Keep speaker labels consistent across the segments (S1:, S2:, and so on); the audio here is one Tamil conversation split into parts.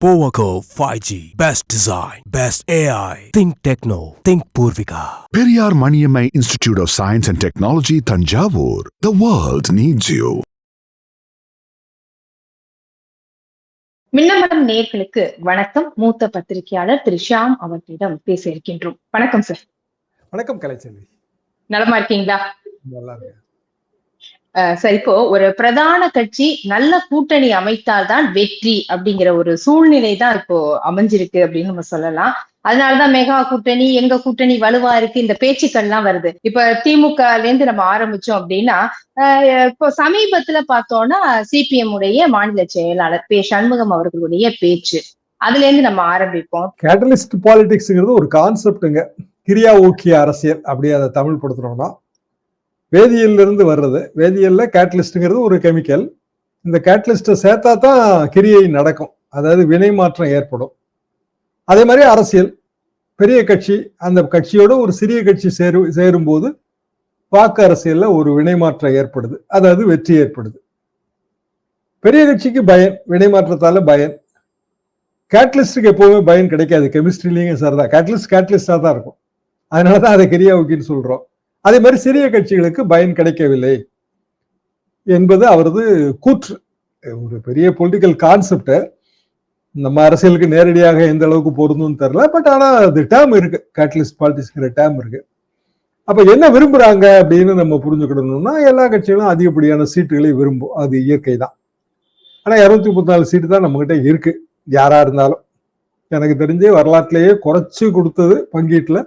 S1: Powaco 5G. Best design. Best AI. Think Techno. Think Purvika.
S2: Periyar Maniammai Institute of Science and Technology, Tanjavur. The world needs you.
S3: மின்னமரம் நேர்களுக்கு வணக்கம் மூத்த பத்திரிகையாளர் திரு ஷியாம் அவர்களிடம் பேச இருக்கின்றோம் வணக்கம் சார்
S4: வணக்கம் கலைச்செல்வி
S3: நலமா இருக்கீங்களா
S4: நல்லா இருக்கு
S3: அஹ் சரி இப்போ ஒரு பிரதான கட்சி நல்ல கூட்டணி அமைத்தால்தான் வெற்றி அப்படிங்கிற ஒரு சூழ்நிலை தான் இப்போ அமைஞ்சிருக்கு அப்படின்னு நம்ம சொல்லலாம். அதனாலதான் மெகா கூட்டணி எங்க கூட்டணி வலுவா இருக்கு இந்த பேச்சுக்கள்லாம் வருது. இப்ப திமுகல இருந்து நம்ம ஆரம்பிச்சோம் அப்படின்னா இப்போ சமீபத்துல பார்த்தோம்னா சிபிஎம் உடைய மாநில செயலாளர் பே சண்முகம் அவர்களுடைய பேச்சு. அதுல இருந்து நம்ம ஆரம்பிப்போம்.
S4: கேட்டலிஸ்ட் பாலிடிக்ஸ்ங்கிறது ஒரு கான்செப்டுங்க கிரியா ஊக்கிய அரசியல் அப்படி அதை தமிழ் படுத்துறோம்னா வேதியியல்லேருந்து வர்றது. வேதியியலில் கேட்லிஸ்ட்டுங்கிறது ஒரு கெமிக்கல் இந்த கேட்டலிஸ்ட்டை சேர்த்தா தான் கிரியை நடக்கும். அதாவது வினை மாற்றம் ஏற்படும். அதே மாதிரி அரசியல். பெரிய கட்சி அந்த கட்சியோட ஒரு சிறிய கட்சி சேரு சேரும்போது வாக்கு அரசியலில் ஒரு வினை மாற்றம் ஏற்படுது. அதாவது வெற்றி ஏற்படுது. பெரிய கட்சிக்கு பயன் வினை மாற்றத்தால் பயன். கேட்லிஸ்ட்டுக்கு எப்போவுமே பயன் கிடைக்காது. கெமிஸ்ட்ரிலேயும் சார் தான் கேட்லிஸ்ட் கேட்லிஸ்டாக தான் இருக்கும். அதனால தான் அதை கிரியாவுக்கின்னு சொல்கிறோம் அதே மாதிரி சிறிய கட்சிகளுக்கு பயன் கிடைக்கவில்லை என்பது அவரது கூற்று. ஒரு பெரிய பொலிட்டிக்கல் கான்செப்ட் நம்ம அரசியலுக்கு நேரடியாக எந்த அளவுக்கு பொருந்தும்னு தெரில பட் ஆனால் அது டேம் இருக்கு. கேட்டலிஸ்ட் பாலிட்டிக்ஸ்ங்கிற டேம் இருக்கு. அப்ப என்ன விரும்புறாங்க அப்படின்னு நம்ம புரிஞ்சுக்கிடணும்னா எல்லா கட்சிகளும் அதிகப்படியான சீட்டுகளை விரும்பும். அது இயற்கை தான். ஆனால் இரநூத்தி முப்பத்தி நாலு சீட்டு தான் நம்மகிட்ட இருக்கு. யாரா இருந்தாலும். எனக்கு தெரிஞ்சு வரலாற்றிலேயே குறைச்சி கொடுத்தது பங்கீட்டில்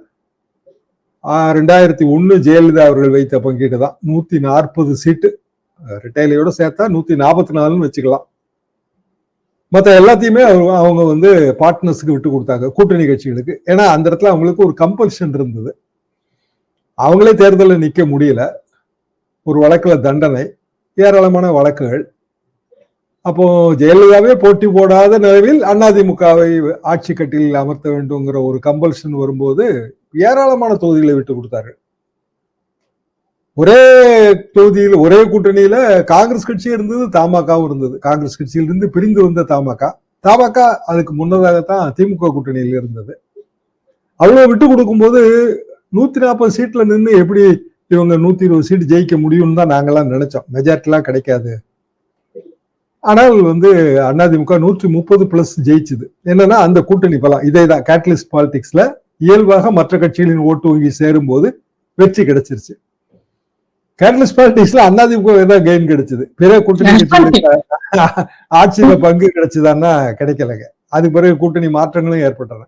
S4: ரெண்டாயிரத்தி ஒன்று ஜெயலலிதா அவர்கள் வைத்த பங்கீடு தான். நூற்றி நாற்பது சீட்டு ரிட்டைலையோடு சேர்த்தா நூற்றி நாற்பத்தி நாலுன்னு வச்சுக்கலாம். மற்ற எல்லாத்தையுமே அவங்க அவங்க வந்து பார்ட்னர்ஸுக்கு விட்டு கொடுத்தாங்க கூட்டணி கட்சிகளுக்கு. ஏன்னா அந்த இடத்துல அவங்களுக்கு ஒரு கம்பல்ஷன் இருந்தது. அவங்களே தேர்தலில் நிற்க முடியல. ஒரு வழக்கில் தண்டனை ஏராளமான வழக்குகள். அப்போ ஜெயலலிதாவே போட்டி போடாத நிலவில் அதிமுகவை ஆட்சி கட்டில் அமர்த்த வேண்டுங்கிற ஒரு கம்பல்ஷன் வரும்போது ஏராளமான தொகுதிகளை விட்டு கொடுத்தாரு. ஒரே தொகுதியில் ஒரே கூட்டணியில காங்கிரஸ் கட்சி இருந்தது தமாகவும் இருந்தது. காங்கிரஸ் கட்சியிலிருந்து பிரிந்து வந்த தமாக. தமாக அதுக்கு முன்னதாகத்தான் திமுக கூட்டணியில் இருந்தது. அவ்வளவு விட்டு கொடுக்கும்போது நூத்தி நாற்பது சீட்ல நின்று எப்படி இவங்க நூத்தி இருபது சீட் ஜெயிக்க முடியும்னு தான் நாங்கெல்லாம் நினைச்சோம். மெஜாரிட்டிலாம் கிடைக்காது. ஆனால் வந்து அதிமுக நூற்றி முப்பது பிளஸ் ஜெயிச்சுது. என்னன்னா அந்த கூட்டணி பலம் இதே தான் கேட்டலிஸ்ட் பாலிடிக்ஸ்ல இயல்பாக மற்ற கட்சிகளின் ஓட்டு வங்கி சேரும் போது வெற்றி கிடைச்சிருச்சு. கேட்டலிஸ்ட் பாலிடிக்ஸ்ல அதிமுக தான் கெயின் கிடைச்சது. பிற கூட்டணி ஆட்சியில பங்கு கிடைச்சதான்னா கிடைக்கலங்க. அதுக்கு பிறகு கூட்டணி மாற்றங்களும் ஏற்பட்டன.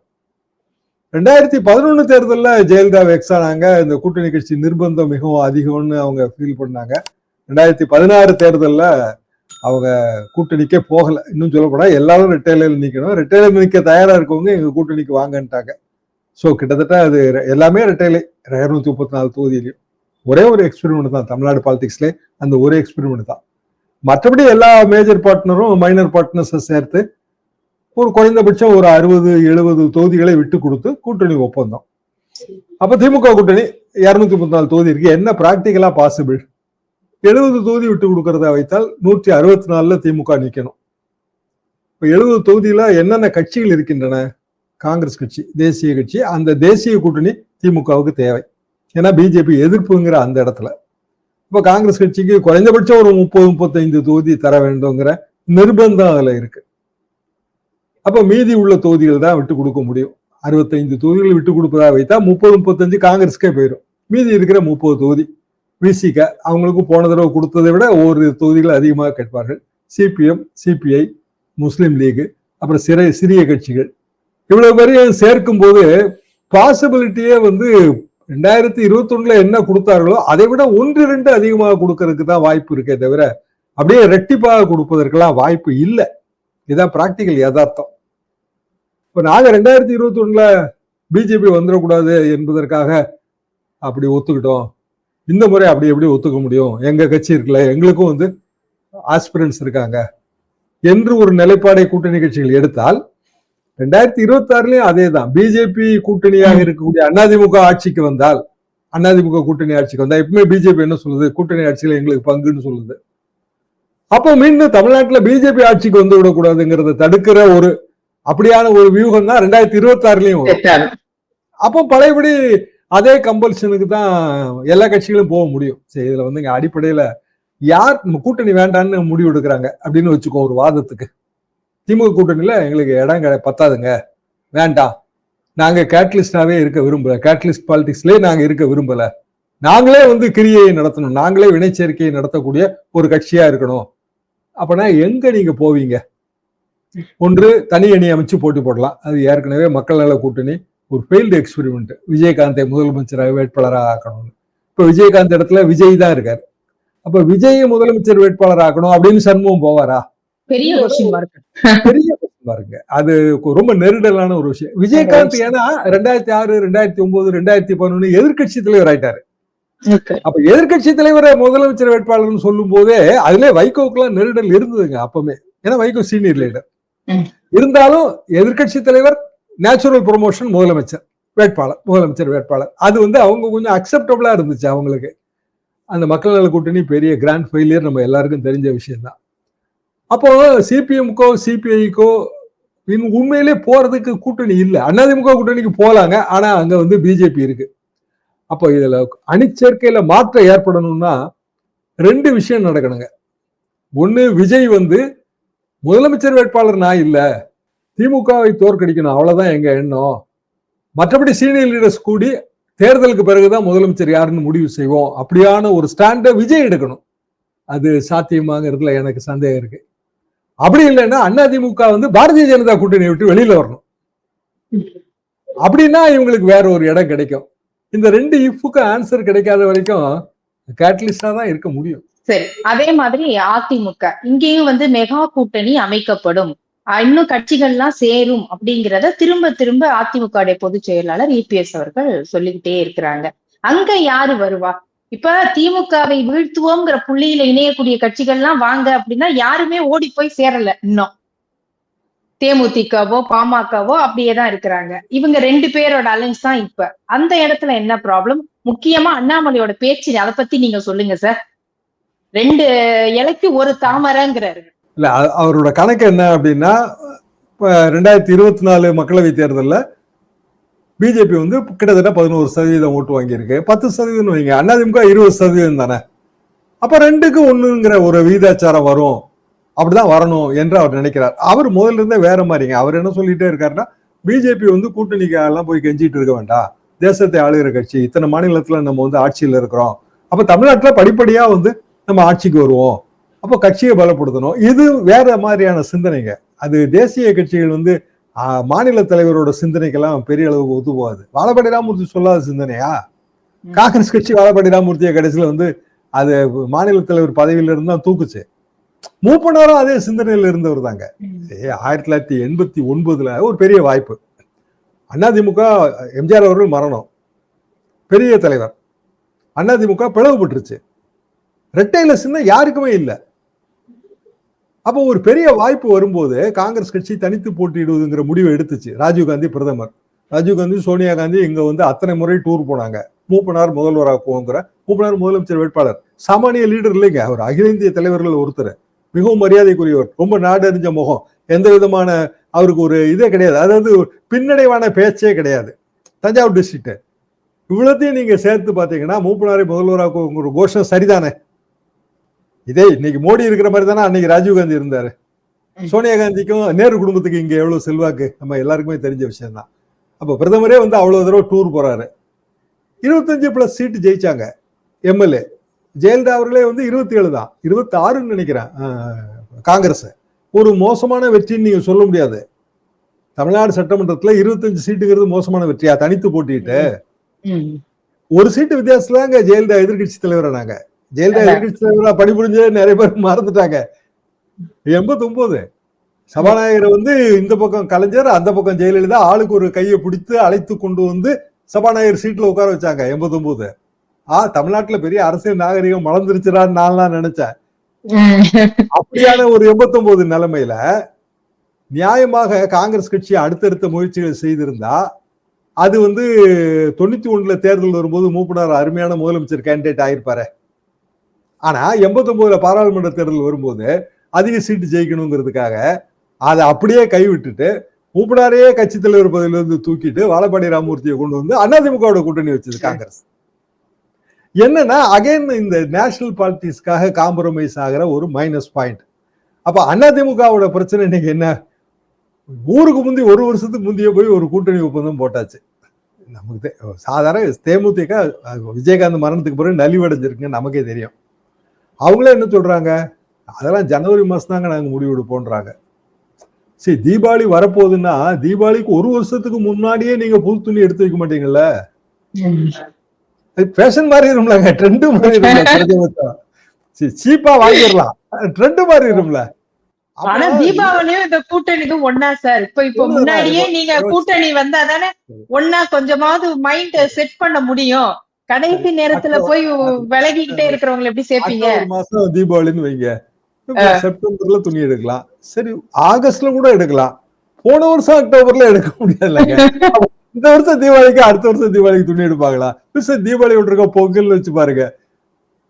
S4: ரெண்டாயிரத்தி பதினொன்னு தேர்தலில் ஜெயலலிதா வெக்ஸ் ஆனாங்க. இந்த கூட்டணி கட்சி நிர்பந்தம் மிகவும் அதிகம்னு அவங்க ஃபீல் பண்ணாங்க. ரெண்டாயிரத்தி பதினாறு தேர்தலில் அவங்க கூட்டணிக்கே போகல. இன்னும் சொல்லப்போனா எல்லாரும் ரிட்டைலர் நிக்கணும். ரிட்டைலர் நிக்க தயாரா இருக்கவங்க எங்க கூட்டணிக்கு வாங்கன்ட்டாங்க. ஸோ கிட்டத்தட்ட அது எல்லாமே ரெட்டையிலே இரநூத்தி முப்பத்தி நாலு தொகுதியிலையும். ஒரே ஒரு எக்ஸ்பெரிமெண்ட் தான் தமிழ்நாடு பாலிடிக்ஸ்ல அந்த ஒரே எக்ஸ்பெரிமெண்ட் தான். மற்றபடி எல்லா மேஜர் பார்ட்னரும் மைனர் பார்ட்னர்ஸை சேர்த்து ஒரு குறைந்தபட்சம் ஒரு அறுபது எழுபது தொகுதிகளை விட்டு கொடுத்து கூட்டணி ஒப்பந்தம். அப்ப திமுக கூட்டணி இருநூத்தி முப்பத்தி நாலு தொகுதி இருக்கு. என்ன பிராக்டிக்கலா பாசிபிள் எழுபது தொகுதி விட்டு கொடுக்கறத வைத்தால் நூற்றி அறுபத்தி நாலுல திமுக நிக்கணும். இப்போ எழுபது தொகுதியில என்னென்ன கட்சிகள் இருக்கின்றன? காங்கிரஸ் கட்சி தேசிய கட்சி அந்த தேசிய கூட்டணி திமுகவுக்கு தேவை. ஏன்னா பிஜேபி எதிர்ப்புங்கிற அந்த இடத்துல. இப்போ காங்கிரஸ் கட்சிக்கு குறைந்தபட்சம் ஒரு முப்பது முப்பத்தைந்து தொகுதி தர வேண்டும்ங்கிற நிர்பந்தம் அதுல இருக்கு. அப்போ மீதி உள்ள தொகுதிகள் தான் விட்டு கொடுக்க முடியும். அறுபத்தைந்து தொகுதிகள் விட்டு கொடுப்பதா வைத்தா முப்பது முப்பத்தஞ்சு காங்கிரஸ்க்கே போயிடும் மீதி இருக்கிற முப்பது தொகுதி விசிக அவங்களுக்கு போன தடவை கொடுத்ததை விட ஒவ்வொரு தொகுதிகள் அதிகமாக கேட்பார்கள். சிபிஎம் சிபிஐ முஸ்லீம் லீக் அப்புறம் சிறை சிறிய கட்சிகள் இவ்வளவு பேரையும் சேர்க்கும் போது பாசிபிலிட்டியே வந்து ரெண்டாயிரத்தி இருபத்தி ஒண்ணுல என்ன கொடுத்தார்களோ அதை விட ஒன்று ரெண்டு அதிகமாக கொடுக்கறதுக்கு தான் வாய்ப்பு இருக்கே தவிர அப்படியே ரெட்டிப்பாக கொடுப்பதற்கெல்லாம் வாய்ப்பு இல்லை. இதுதான் பிராக்டிக்கல் யதார்த்தம். இப்போ நாங்கள் ரெண்டாயிரத்தி இருபத்தி ஒண்ணுல பிஜேபி வந்துடக்கூடாது என்பதற்காக அப்படி ஒத்துக்கிட்டோம். இந்த முறை அப்படி எப்படி ஒத்துக்க முடியும்? எங்க கட்சி இருக்குல்ல எங்களுக்கும் வந்து ஆஸ்பிரன்ஸ் இருக்காங்க. என்று ஒரு நிலைப்பாடை கூட்டணி கட்சிகள் எடுத்தால் ரெண்டாயிரத்தி இருபத்தி ஆறுலயும் அதே தான் பிஜேபி கூட்டணியாக இருக்கக்கூடிய அதிமுக ஆட்சிக்கு வந்தால் அதிமுக கூட்டணி ஆட்சிக்கு வந்தா எப்பவுமே பிஜேபி என்ன சொல்லுது? கூட்டணி ஆட்சியில எங்களுக்கு பங்குன்னு சொல்லுது. அப்போ மீண்டும் தமிழ்நாட்டுல பிஜேபி ஆட்சிக்கு வந்து விடக்கூடாதுங்கிறத தடுக்கிற ஒரு அப்படியான ஒரு வியூகம் தான் ரெண்டாயிரத்தி இருபத்தி ஆறுலயும். அப்போ பழையபடி அதே கம்பல்ஷனுக்கு தான் எல்லா கட்சிகளும் போக முடியும். சரி இதுல வந்து இங்க அடிப்படையில யார் கூட்டணி வேண்டான்னு முடிவு எடுக்கிறாங்க அப்படின்னு வச்சுக்கோ ஒரு வாதத்துக்கு. திமுக கூட்டணியில் எங்களுக்கு இடம் கிடை- பத்தாதுங்க. வேண்டாம் நாங்கள் கேட்டலிஸ்டாவே இருக்க விரும்பலை. கேட்டலிஸ்ட் பாலிட்டிக்ஸ்லேயே நாங்கள் இருக்க விரும்பலை. நாங்களே வந்து கிரியை நடத்தணும். நாங்களே வினைச்சேர்க்கையை நடத்தக்கூடிய ஒரு கட்சியாக இருக்கணும். அப்பனா எங்கே நீங்கள் போவீங்க? ஒன்று தனி அணி அமைச்சு போட்டி போடலாம். அது ஏற்கனவே மக்கள் நல கூட்டணி ஒரு ஃபெயில்டு எக்ஸ்பெரிமெண்ட் விஜயகாந்தை முதலமைச்சராக வேட்பாளராக ஆக்கணும்னு. இப்போ விஜயகாந்த் இடத்துல விஜய் தான் இருக்கார். அப்போ விஜயை முதலமைச்சர் வேட்பாளர் ஆக்கணும் அப்படின்னு சண்முகம் போவாரா?
S3: பெரிய
S4: பெரிய பாருங்க அது ரொம்ப நெருடலான ஒரு விஷயம். விஜயகாந்த் ஏன்னா ரெண்டாயிரத்தி ஆறு ரெண்டாயிரத்தி ஒன்பது ரெண்டாயிரத்தி பதினொன்னு எதிர்க்கட்சி தலைவர் ஆயிட்டாரு. அப்ப எதிர்க்கட்சி தலைவரை முதலமைச்சர் வேட்பாளர்னு சொல்லும் போதே அதுல வைகோக்கெல்லாம் நெருடல் இருந்ததுங்க அப்பமே ஏன்னா வைகோ சீனியர் லீடர். இருந்தாலும் எதிர்க்கட்சி தலைவர் நேச்சுரல் ப்ரொமோஷன் முதலமைச்சர் வேட்பாளர் முதலமைச்சர் வேட்பாளர். அது வந்து அவங்க கொஞ்சம் அக்செப்டபிளா இருந்துச்சு அவங்களுக்கு. அந்த மக்கள் நல கூட்டணி பெரிய கிராண்ட் ஃபெயிலியர் நம்ம எல்லாருக்கும் தெரிஞ்ச விஷயம்தான். அப்போ சிபிஎம்கோ சிபிஐக்கோ உண்மையிலே போறதுக்கு கூட்டணி இல்லை. அதிமுக கூட்டணிக்கு போலாங்க. ஆனா அங்க வந்து பிஜேபி இருக்கு. அப்போ இதுல அணிச்சேர்க்கையில மாற்றம் ஏற்படணும்னா ரெண்டு விஷயம் நடக்கணுங்க. ஒண்ணு விஜய் வந்து முதலமைச்சர் வேட்பாளர் நான் இல்லை. திமுகவை தோற்கடிக்கணும். அவ்வளவுதான் எங்க எண்ணம். மற்றபடி சீனியர் லீடர்ஸ் கூடி தேர்தலுக்கு பிறகுதான் முதலமைச்சர் யாருன்னு முடிவு செய்வோம். அப்படியான ஒரு ஸ்டாண்டை விஜய் எடுக்கணும். அது சாத்தியமாங்கிறதுல எனக்கு சந்தேகம் இருக்கு. அப்படி இல்லைன்னா அதிமுக வந்து பாரதிய ஜனதா கூட்டணி விட்டு வெளியில வரணும். அப்படின்னா இவங்களுக்கு வேற ஒரு இடம் கிடைக்கும். இந்த ரெண்டு இஃப்க்கு ஆன்சர் கிடைக்காத வரைக்கும் கேட்டலிஸ்டா தான் இருக்க முடியும்.
S3: சரி அதே மாதிரி அதிமுக இங்கேயும் வந்து மெகா கூட்டணி அமைக்கப்படும். இன்னும் கட்சிகள்லாம் சேரும் அப்படிங்கிறத திரும்ப திரும்ப அதிமுக பொதுச் செயலாளர் இபிஎஸ் அவர்கள் சொல்லிக்கிட்டே இருக்கிறாங்க. அங்க யாரு வருவா? இப்ப திமுகவை வீழ்த்துவோங்கிற புள்ளியில இணையக்கூடிய கட்சிகள்லாம் வாங்க அப்படின்னா யாருமே ஓடி போய் சேரல இன்னும். தேமுதிகவோ பாமகவோ அப்படியே தான் இருக்கிறாங்க. இவங்க ரெண்டு பேரோட அலைன்ஸ் தான் இப்ப. அந்த இடத்துல என்ன ப்ராப்ளம் முக்கியமா அண்ணாமலையோட பேச்சு அதை பத்தி நீங்க சொல்லுங்க சார் ரெண்டு இலைக்கு ஒரு தாமரைங்கிறாரு.
S4: இல்ல அவரோட கணக்கு என்ன அப்படின்னா இப்ப ரெண்டாயிரத்தி இருபத்தி நாலு மக்களவை தேர்தலில் பிஜேபி வந்து கிட்டத்தட்ட பதினோரு சதவீதம் ஓட்டு வாங்கியிருக்கு. பத்து சதவீதம் வைங்க. அதிமுக இருபது சதவீதம் தானே? அப்ப ரெண்டுக்கு ஒண்ணுங்கிற ஒரு விகிதாச்சாரம் வரும். அப்படிதான் வரணும் என்று அவர் நினைக்கிறார். அவர் முதல்ல இருந்தே வேற மாதிரிங்க. அவர் என்ன சொல்லிட்டே இருக்காருன்னா பிஜேபி வந்து கூட்டணிக்கெல்லாம் போய் கெஞ்சிட்டு இருக்க வேண்டாம். தேசத்தை ஆளுகிற கட்சி. இத்தனை மாநிலத்துல நம்ம வந்து ஆட்சியில் இருக்கிறோம். அப்ப தமிழ்நாட்டில் படிப்படியா வந்து நம்ம ஆட்சிக்கு வருவோம். அப்போ கட்சியை பலப்படுத்தணும். இது வேற மாதிரியான சிந்தனைங்க. அது தேசிய கட்சிகள் வந்து மாநில தலைவரோட சிந்தனைக்கெல்லாம் பெரிய அளவுக்கு ஒத்து போகாது வாழப்பாடி ராமூர்த்தி சொல்லாத சிந்தனையா. காங்கிரஸ் கட்சி வாழப்பாடி ராமூர்த்தியை கடைசியில வந்து அது மாநில தலைவர் பதவியில இருந்து தான் தூக்குச்சு. மூப்பனாரும் அதே சிந்தனையில இருந்தவர் தாங்க. ஆயிரத்தி தொள்ளாயிரத்தி எண்பத்தி ஒன்பதுல ஒரு பெரிய வாய்ப்பு. அதிமுக எம்ஜிஆர் அவர்கள் மரணம். பெரிய தலைவர். அதிமுக பிளவுபட்டுருச்சு. ரெட்டையில சின்ன யாருக்குமே இல்லை. அப்போ ஒரு பெரிய வாய்ப்பு வரும்போது காங்கிரஸ் கட்சி தனித்து போட்டியிடுவதுங்கிற முடிவை எடுத்துச்சு ராஜீவ்காந்தி பிரதமர். ராஜீவ்காந்தி சோனியா காந்தி இங்க வந்து அத்தனை முறை டூர் போனாங்க. மூப்பனார் முதல்வராக்குவோங்கிற மூப்பனார் முதலமைச்சர் வேட்பாளர். சாமானிய லீடர் இல்லைங்க அவர் அகில இந்திய தலைவர்கள் ஒருத்தர். மிகவும் மரியாதைக்குரியவர் ரொம்ப நாடறிஞ்ச முகம். எந்த விதமான அவருக்கு ஒரு இதே கிடையாது. அதாவது பின்னடைவான பேச்சே கிடையாது. தஞ்சாவூர் டிஸ்ட்ரிக்ட் இவ்வளோத்தையும் நீங்க சேர்த்து பார்த்தீங்கன்னா மூப்பனாரை முதல்வராக்குவோங்கிற கோஷம் சரிதானே? இதே இன்னைக்கு மோடி இருக்கிற மாதிரி தானே அன்னைக்கு ராஜீவ்காந்தி இருந்தாரு. சோனியா காந்திக்கும் நேரு குடும்பத்துக்கு இங்க எவ்வளவு செல்வாக்கு? நம்ம எல்லாருக்குமே தெரிஞ்ச விஷயம் தான் அப்ப பிரதமரே வந்து அவ்வளவு தடவை டூர் போறாரு. இருபத்தஞ்சு பிளஸ் சீட்டு ஜெயிச்சாங்க. எம்எல்ஏ. ஜெயலலிதா அவர்களே வந்து இருபத்தி ஏழு தான். இருபத்தி ஆறுன்னு நினைக்கிறேன் காங்கிரஸ். ஒரு மோசமான வெற்றின்னு நீங்க சொல்ல முடியாது. தமிழ்நாடு சட்டமன்றத்துல இருபத்தஞ்சு சீட்டுங்கிறது மோசமான வெற்றியா? தனித்து போட்டிட்டு. ஒரு சீட்டு வித்தியாசத்துல அங்க ஜெயலலிதா எதிர்கட்சி தலைவரானாங்க ஜெயலலிதா பணிபுரிஞ்சே நிறைய பேர் மறந்துட்டாங்க. எண்பத்தி ஒன்பது சபாநாயகர் வந்து இந்த பக்கம் கலைஞர் அந்த பக்கம் ஜெயலலிதா ஆளுக்கு ஒரு கையை பிடித்து அழைத்து கொண்டு வந்து சபாநாயகர் சீட்ல உட்கார வச்சாங்க எண்பத்தி ஒன்பது ஆ தமிழ்நாட்டுல பெரிய அரசியல் நாகரிகம் மலர்ந்துருச்சுடான்னு நான் நினைச்சேன். அப்படியான ஒரு 89 நிலைமையில நியாயமாக காங்கிரஸ் கட்சி அடுத்தடுத்த முயற்சிகள் செய்திருந்தா அது வந்து தொண்ணூத்தி ஒண்ணுல தேர்தல் வரும்போது மூப்பனார் அருமையான முதலமைச்சர் கேண்டிடேட் ஆயிருப்பாரு. ஆனா 89 பாராளுமன்ற தேர்தல் வரும்போது அதிக சீட்டு ஜெயிக்கணுங்கிறதுக்காக அதை அப்படியே கைவிட்டுட்டு மூப்பனாரையே கட்சி தலைவர் பதவியிலிருந்து தூக்கிட்டு வாழப்பாடி ராமமூர்த்தியை கொண்டு வந்து அதிமுகவோட கூட்டணி வச்சது காங்கிரஸ். என்னன்னா அகைன் இந்த நேஷனல் பாலிட்டிக்ஸ்க்காக காம்ப்ரமைஸ் ஆகிற ஒரு மைனஸ் பாயிண்ட் அப்ப அதிமுகவோட பிரச்சனை இன்னைக்கு என்ன? ஊருக்கு முந்தி ஒரு வருஷத்துக்கு முந்தைய போய் ஒரு கூட்டணி ஒப்பந்தம் போட்டாச்சு. நமக்கு சாதாரண தேமுதிக விஜயகாந்த் மரணத்துக்கு பிறகு நலிவடைஞ்சிருக்குங்க நமக்கே தெரியும். அவங்களே என்ன சொல்றாங்க? அதெல்லாம் ஜனவரி மாசம் தாங்க நாங்க முடிவெடுப்போன்றாங்க சரி தீபாவளி வரப்போகுதுன்னா தீபாவளிக்கு ஒரு வருஷத்துக்கு முன்னாடியே நீங்க புது துணி எடுத்து வைக்க மாட்டீங்கல்ல? ஃபேஷன் மாறிடும்லங்க ட்ரெண்டு மாறிடும்ல சீப்பா வாங்கிடலாம். ட்ரெண்டு மாறிடும்ல
S3: ஆனா தீபாவளியும் இந்த கூட்டணிக்கும் ஒன்னா சார் இப்ப இப்ப. முன்னாடியே நீங்க கூட்டணி வந்தா தானே ஒன்னா கொஞ்சமாவது மைண்ட் செட் பண்ண முடியும். கடைசி நேரத்துல போய் விலகிக்கிட்டே இருக்கிறவங்களை எப்படி சேர்ப்பீங்க?
S4: மாசம் தீபாவளின்னு வைங்க. செப்டம்பர்ல துணி எடுக்கலாம். சரி ஆகஸ்ட்ல கூட எடுக்கலாம். போன வருஷம் அக்டோபர்ல எடுக்க முடியாதுல்லங்க. இந்த வருஷம் தீபாவளிக்கு அடுத்த வருஷம் தீபாவளிக்கு துணி எடுப்பாங்களா? மிஸ் தீபாவளி விட்டுருக்க பொங்கல் வச்சு பாருங்க.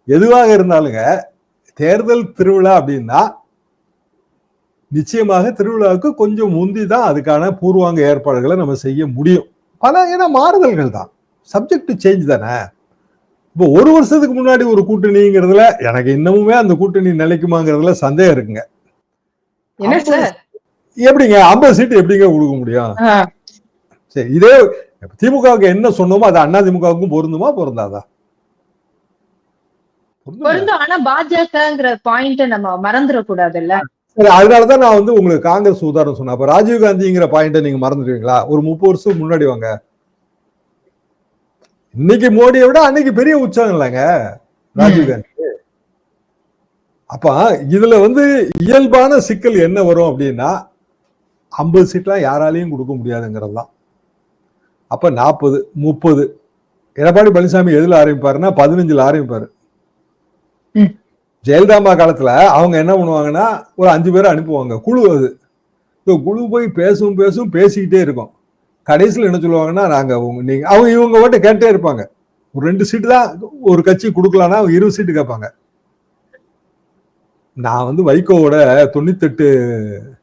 S4: எதுவாக இருந்தாலுங்க தேர்தல் திருவிழா அப்படின்னா நிச்சயமாக திருவிழாவுக்கு கொஞ்சம் முந்தி தான் அதுக்கான பூர்வாங்க ஏற்பாடுகளை நம்ம செய்ய முடியும். பல ஏன்னா மாறுதல்கள் தான். சப்ஜெக்ட் சேஞ்ச் தானே? இப்போ ஒரு வருஷத்துக்கு முன்னாடி ஒரு கூட்டணிங்கிறதுல எனக்கு இன்னமுமே அந்த கூட்டணி நிலைக்குமாங்கிறதுல சந்தேகம் இருக்குங்க. எப்படிங்க? ஐம்பது சீட்டு எப்படிங்க கொடுக்க முடியும்? சரி இதே திமுகவுக்கு என்ன சொன்னோமோ அது அண்ணா திமுகவுக்கும் பொருந்துமா? பொருந்தாதா? பொருந்துமா?
S3: ஆனா பாஜகங்கிற பாயிண்ட் நம்ம மறந்துடக்கூடாதுல்ல.
S4: சரி அதனாலதான் நான் வந்து உங்களுக்கு காங்கிரஸ் உதாரணம் சொன்னேன். அப்ப ராஜீவ் காந்திங்கிற பாயிண்ட நீங்க மறந்துடுவீங்களா? ஒரு முப்பது வருஷம் முன்னாடி வாங்க. இன்னைக்கு மோடியை விட அன்னைக்கு பெரிய உற்சாகம் இல்லைங்க ராஜீவ் காந்தி. அப்ப இதுல வந்து இயல்பான சிக்கல் என்ன வரும் அப்படின்னா ஐம்பது சீட்லாம் யாராலையும் கொடுக்க முடியாதுங்கிறது தான் அப்ப நாற்பது முப்பது. எடப்பாடி பழனிசாமி எதுல ஆரம்பிப்பாருன்னா பதினஞ்சுல ஆரம்பிப்பாரு. ஜெயலலிதாமா காலத்துல அவங்க என்ன பண்ணுவாங்கன்னா ஒரு அஞ்சு பேரை அனுப்புவாங்க. குழு அது. குழு போய் பேசும் பேசும் பேசிக்கிட்டே இருக்கும். கடைசியில் என்ன சொல்லுவாங்கன்னா நாங்க உங்க- நீங்க அவங்க இவங்க ஓட்ட கேட்டே இருப்பாங்க. ஒரு ரெண்டு சீட்டு தான் ஒரு கட்சி கொடுக்கலாம்னா அவங்க இருபது சீட்டு கேட்பாங்க. நான் வந்து வைகோவோட தொண்ணூத்தெட்டு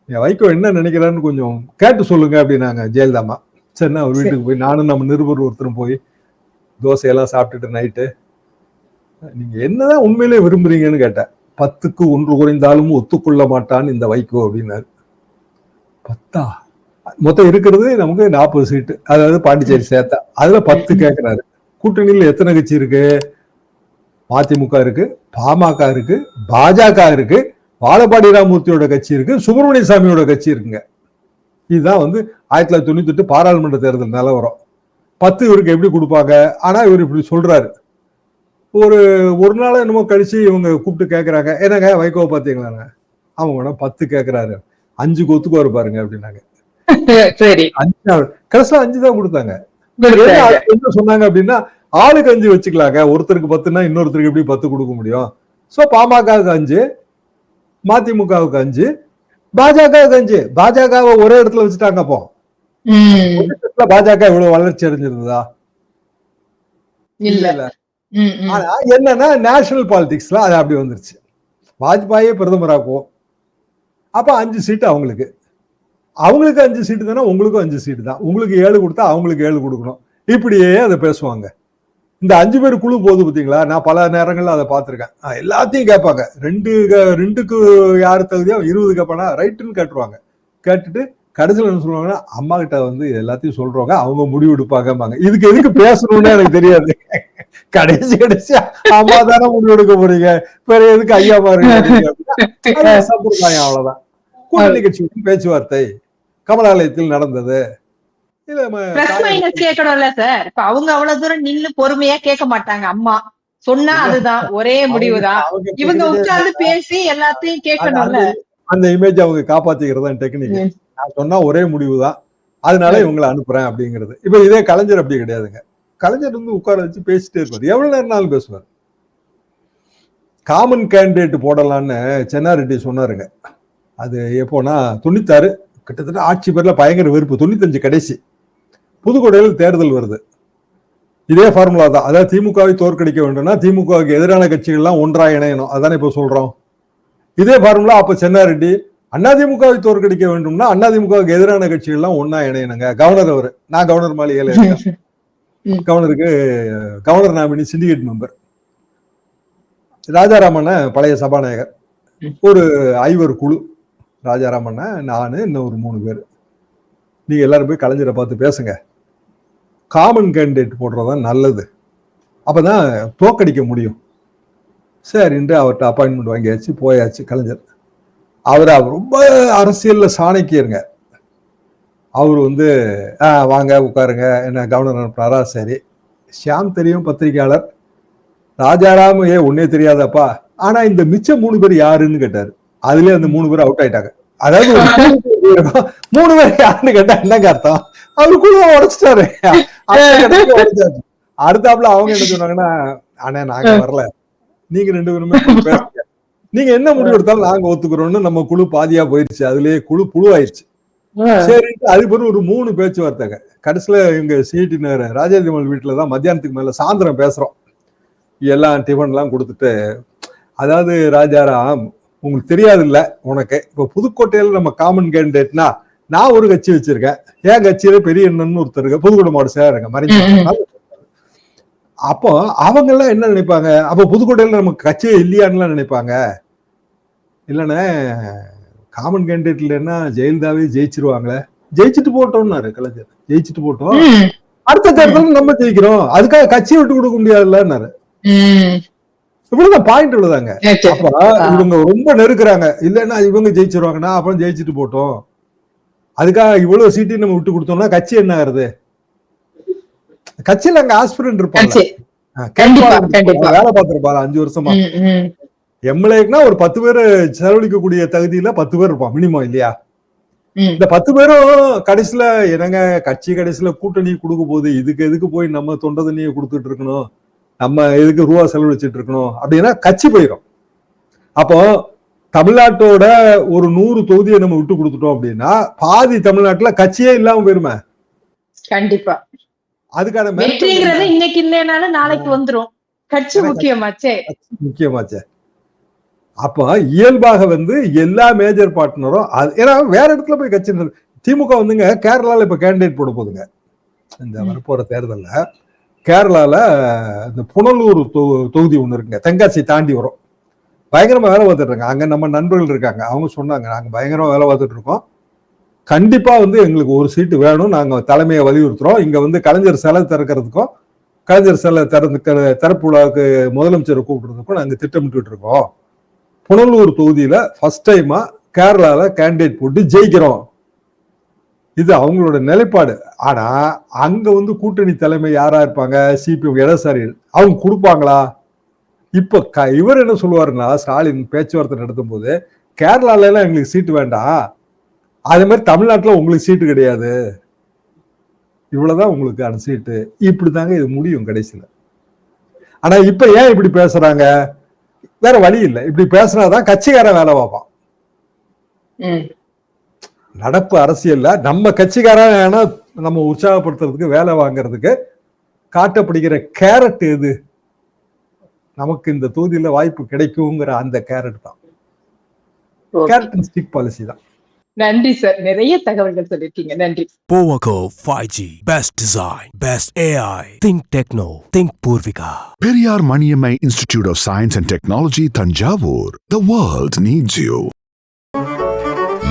S4: என் வைகோ என்ன நினைக்கிறான்னு கொஞ்சம் கேட்டு சொல்லுங்க அப்படின்னாங்க ஜெயலலிதாமா சரிண்ணா அவர் வீட்டுக்கு போய் நானும் நம்ம நிருபர் ஒருத்தரும் போய் தோசையெல்லாம் சாப்பிட்டுட்டு நைட்டு நீங்க என்னதான் உண்மையிலே விரும்புறீங்கன்னு கேட்டேன். பத்துக்கு ஒன்று குறைந்தாலும் ஒத்துக்கொள்ள மாட்டான் இந்த வைகோ அப்படின்னாரு. பத்தா? மொத்தம் இருக்கிறது நமக்கு நாற்பது சீட்டு அதாவது பாண்டிச்சேரி சேர்த்தா. அதுல பத்து கேட்கிறாரு கூட்டணியில் எத்தனை கட்சி இருக்கு? மதிமுக இருக்கு பாமக இருக்கு பாஜக இருக்கு வாழப்பாடி ராமூர்த்தியோட கட்சி இருக்கு சுப்பிரமணிய சாமியோட கட்சி இருக்குங்க. இதுதான் வந்து ஆயிரத்தி தொள்ளாயிரத்தி தொண்ணூத்தி எட்டு பாராளுமன்ற தேர்தல் நிலவரம். பத்து இவருக்கு எப்படி கொடுப்பாங்க? ஆனா இவர் இப்படி சொல்றாரு. ஒரு ஒரு நாள் என்னமோ கழிச்சு இவங்க கூப்பிட்டு கேட்கறாங்க என்னங்க வைகோ பாத்தீங்களாங்க அவங்க வேணா பத்து கேட்கறாரு அஞ்சு கொத்துக்கு பாருங்க அப்படின்னாங்க.
S3: சரி.
S4: அஞ்சு கடைசியில அஞ்சு தான் கொடுத்தாங்க. என்ன சொன்னாங்க அப்படின்னா ஆளுக்கு அஞ்சு வச்சுக்கலாங்க. ஒருத்தருக்கு பத்துனா இன்னொருத்தருக்கு எப்படி பத்து கொடுக்க முடியும்? சோ பாமகவுக்கு அஞ்சு மதிமுகவுக்கு அஞ்சு பாஜகவுக்கு அஞ்சு. பாஜகவை ஒரே இடத்துல வச்சுட்டாங்க அப்போ. பாஜக இவ்வளவு வளர்ச்சி அடைஞ்சிருந்ததா?
S3: இல்ல.
S4: ஆனா என்னன்னா நேஷனல் பாலிடிக்ஸ்ல அது அப்படி வந்துருச்சு. வாஜ்பாயே பிரதமராக்குவோம். அப்ப அஞ்சு சீட்டு அவங்களுக்கு. அவங்களுக்கு அஞ்சு சீட்டு தானே உங்களுக்கும் அஞ்சு சீட்டு தான். உங்களுக்கு ஏழு கொடுத்தா அவங்களுக்கு ஏழு கொடுக்கணும். இப்படியே அதை பேசுவாங்க. இந்த அஞ்சு பேர் குழு போகுது பார்த்தீங்களா? நான் பல நேரங்கள்ல அதை பார்த்துருக்கேன். எல்லாத்தையும் கேட்பாங்க. ரெண்டு ரெண்டுக்கு யார் தகுதியோ இருபது கேட்பானா ரைட்டுன்னு கேட்டுருவாங்க. கேட்டுட்டு கடைசியில் என்ன சொல்லுவாங்கன்னா அம்மா கிட்ட வந்து எல்லாத்தையும் சொல்றாங்க அவங்க முடிவு எடுப்பாங்கம்பாங்க. இதுக்கு எதுக்கு பேசணும்னு எனக்கு தெரியாது. கடைசி கடைசியா அம்மா தானே முடிவு எடுக்க போறீங்க. வேற எதுக்கு ஐயா பாருங்க சம்பிரதாயம் அவ்வளவுதான். கூட்டணி கட்சியுடன் பேச்சுவார்த்தை. கமலாலயத்தில் நடந்தது.
S3: அவங்க அவ்வளவு தூரம் நின்னு பொறுமையா கேட்க மாட்டாங்க அம்மா. சொன்னா அதுதான் ஒரே முடிவுதான். இவங்க உட்கார்ந்து பேசி எல்லாத்தையும் கேட்கணும்ல.
S4: அந்த- இமேஜ் அவங்க காப்பாத்திக்கிறது டெக்னிக். நான் சொன்னா ஒரே முடிவு தான் அதனால இவங்களை அனுப்புறேன் அப்படிங்கிறது. இப்ப இதே கலைஞர் அப்படி கிடையாதுங்க. கலைஞர் வந்து உட்கார வச்சு பேசிட்டே இருப்பார். எவ்வளவு நேரம்னாலும் பேசுவார். காமன் கேண்டிடேட் போடலான்னு சென்னாரெட்டி சொன்னாருங்க. அது எப்போனா தொண்ணூத்தாறு கிட்டத்தட்ட ஆட்சி பேர்ல பயங்கர வெறுப்பு. தொண்ணூத்தஞ்சு கடைசி. புதுக்கோட்டையில் தேர்தல் வருது. இதே ஃபார்முலா தான். அதாவது திமுகவை தோற்கடிக்க வேண்டும்னா திமுகவுக்கு எதிரான கட்சிகள்லாம் ஒன்றா இணையணும். அதானே இப்போ சொல்றோம். இதே ஃபார்முலா அப்ப சென்னாரெட்டி அதிமுகவை தோற்கடிக்க வேண்டும்னா அதிமுகவுக்கு எதிரான கட்சிகள்லாம் ஒன்னா இணையணுங்க. கவர்னர் அவர். நான் கவர்னர் மாளிகையில இருக்கேன். கவர்னருக்கு கவர்னர் நாமினி சிண்டிகேட் மெம்பர் ராஜாராமண்ண பழைய சபாநாயகர். ஒரு ஐவர் குழு. ராஜாராமண்ண நான் இன்னும் ஒரு மூணு பேர். நீங்கள் எல்லாரும் போய் கலைஞரை பார்த்து பேசுங்க. காமன் கேண்டிடேட் போடுறது தான் நல்லது. அப்போ தான் தோக்கடிக்க முடியும். சரின்ட்டு அவர்கிட்ட அப்பாயின்மெண்ட் வாங்கியாச்சு போயாச்சு கலைஞர். அவர் அவர் ரொம்ப அரசியலில் சாணக்கியருங்க அவர் வந்து "ஆ, வாங்க உட்காருங்க. என்ன கவர்னர் அனுப்புனாரா? சரி. ஷியாம் தெரியும் பத்திரிகையாளர். ராஜாராம் ஏ ஒன்னே தெரியாதப்பா. ஆனால் இந்த மிச்சம் மூணு பேர் யாருன்னு கேட்டார். அதுலயே அந்த மூணு பேர் அவுட் ஆயிட்டாங்க. அதாவது. மூணு பேர் யாருன்னு கேட்டா என்னங்க அர்த்தம்? அவர் குழுவை உடைச்சிட்டாரு. அடுத்தாப்புல அவங்க என்ன சொன்னாங்கன்னா அண்ணே நாங்க வரல. நீங்க ரெண்டு பேருமே பேசுங்க. நீங்க என்ன முடிவு எடுத்தாலும் நாங்க ஒத்துக்கிறோம்னு நம்ம குழு பாதியா போயிருச்சு அதுலயே குழு புழுவாயிருச்சு. சரி அது பிறகு ஒரு மூணு பேச்சுவார்த்தைங்க. கடைசியில எங்க சிஐடினர் ராஜேந்திரமல் வீட்டுல தான் மத்தியானத்துக்கு மேல சாயந்தரம் பேசுறோம். எல்லாம் டிஃபன் எல்லாம் கொடுத்துட்டு. அதாவது ராஜாராம் உங்களுக்கு தெரியாது இல்ல உனக்கு. இப்ப புதுக்கோட்டையில நம்ம காமன் கேண்டிடேட்னா நான் ஒரு கட்சி வச்சிருக்கேன். என் கட்சியில பெரிய எண்ணன்னு ஒருத்தர் இருக்கு புதுக்கோட்டை மாவட்ட சேருங்க மறைஞ்ச அப்போ அவங்க எல்லாம் என்ன நினைப்பாங்க? அப்ப புதுக்கோட்டையில நமக்கு கட்சியே இல்லையான்னு நினைப்பாங்க. இல்லைண்ணே காமன் கேண்டிடேட்ல என்ன ஜெயலலிதாவே ஜெயிச்சிருவாங்களே. ஜெயிச்சுட்டு போட்டோம்னாரு கலைஞர். ஜெயிச்சுட்டு போட்டோம். அடுத்த தேர்தல் நம்ம ஜெயிக்கிறோம். அதுக்காக கட்சியை விட்டு கொடுக்க முடியாதுல்லன்னாரு. இவ்வளவுதான் பாயிண்ட் இவ்வளவுதாங்க அப்ப இவங்க ரொம்ப நெருக்குறாங்க. இல்லைன்னா இவங்க ஜெயிச்சிருவாங்கன்னா அப்புறம் ஜெயிச்சுட்டு போட்டோம். அதுக்காக இவ்வளவு சீட்டையும் நம்ம விட்டு கொடுத்தோம்னா கட்சி என்ன ஆகுறது? கட்சியில அங்க ஆஸ்பிரண்ட் இருப்பாங்க. வேலை பார்த்திருப்பாங்க அஞ்சு வருஷமா. எம்எல்ஏக்குனா ஒரு பத்து பேர் செலவழிக்கக்கூடிய தகுதியில பத்து பேர் இருப்பான் மினிமம் இல்லையா. இந்த பத்து பேரும் கடைசியில என்னங்க கட்சி கடைசியில கூட்டணி கொடுக்க போகுது. இதுக்கு எதுக்கு போய் நம்ம தொண்டை தண்ணியை கொடுத்துட்டு இருக்கணும்? நம்ம எதுக்கு ரூபா செலவழிச்சிட்டு இருக்கணும் அப்படின்னா கட்சி போயிடும் அப்போ தமிழ்நாட்டோட ஒரு நூறு தொகுதியை நம்ம விட்டு கொடுத்துட்டோம் அப்படின்னா பாதி தமிழ்நாட்டுல கட்சியே இல்லாம போயிருமே.
S3: கண்டிப்பா.
S4: அதுக்கான
S3: வெற்றிங்கிறது இன்னைக்கு இல்லைனாலும் நாளைக்கு வந்துரும். கட்சி முக்கியமாச்சே.
S4: முக்கியமாச்சே. அப்ப இயல்பாக வந்து எல்லா மேஜர் பார்ட்னரும் அது ஏன்னா வேற இடத்துல போய் கட்சி திமுக வந்துங்க கேரளால இப்ப கேண்டிடேட் போட போகுதுங்க. இந்த. வரப்போற தேர்தல்ல கேரளாவில் இந்த புனலூர் தொ- தொகுதி ஒன்று இருக்குங்க. தென்காசி தாண்டி வரும். பயங்கரமாக வேலை பார்த்துட்டு இருக்காங்க. நம்ம நண்பர்கள் இருக்காங்க. அவங்க சொன்னாங்க நாங்கள் பயங்கரமாக வேலை பார்த்துட்டு இருக்கோம். கண்டிப்பாக வந்து எங்களுக்கு ஒரு சீட்டு வேணும். நாங்கள் தலைமையை வலியுறுத்துகிறோம் இங்கே வந்து கலைஞர் சிலை திறக்கிறதுக்கும் கலைஞர் சிலை திறந்து திறப்பு விழாவுக்கு முதலமைச்சரை கூப்பிட்றதுக்கும் நாங்கள் திட்டமிட்டு இருக்கோம். புனலூர் தொகுதியில் ஃபஸ்ட் டைமாக கேரளாவில் கேண்டிடேட் போட்டு ஜெயிக்கிறோம். இது அவங்களோட நிலைப்பாடு. ஆனா அங்க வந்து கூட்டணி தலைமை யாரா இருப்பாங்க? சிபிஎம் இடதுசாரி அவங்க கொடுப்பாங்களா? இப்ப க- இவர் என்ன சொல்லுவாருன்னா ஸ்டாலின் பேச்சுவார்த்தை நடத்தும் போது கேரளால எல்லாம் எங்களுக்கு சீட்டு வேண்டாம். அதே மாதிரி தமிழ்நாட்டில் உங்களுக்கு சீட்டு கிடையாது. இவ்வளவுதான் உங்களுக்கான சீட்டு. இப்படி தாங்க இது முடியும் கடைசியில். ஆனா இப்ப ஏன் இப்படி பேசுறாங்க? வேற வழி இல்லை. இப்படி பேசுனாதான் கட்சிக்காரன் வேலை பார்ப்பான்.
S3: ம்.
S4: நடப்பு அரசியல்ல நம்ம கட்சிக்காரன் நம்ம உற்சாகப்படுத்துறதுக்கு வேலை வாங்குறதுக்கு காட்டப்படுகிற கேரட் எது நமக்கு இந்த தொகுதியில வாய்ப்பு கிடைக்குங்கிற அந்த கேரட் தான். கேரட் அண்ட் ஸ்டிக் பாலிசி தான்
S3: நன்றி சார் நிறைய தகவல்கள் சொல்லிருக்கீங்க நன்றி
S1: Powaco 5G. Best design. Best AI. Think Techno. Think Purvika.
S2: Periyar Maniammai Institute of Science and Technology, Tanjavur. The world needs you.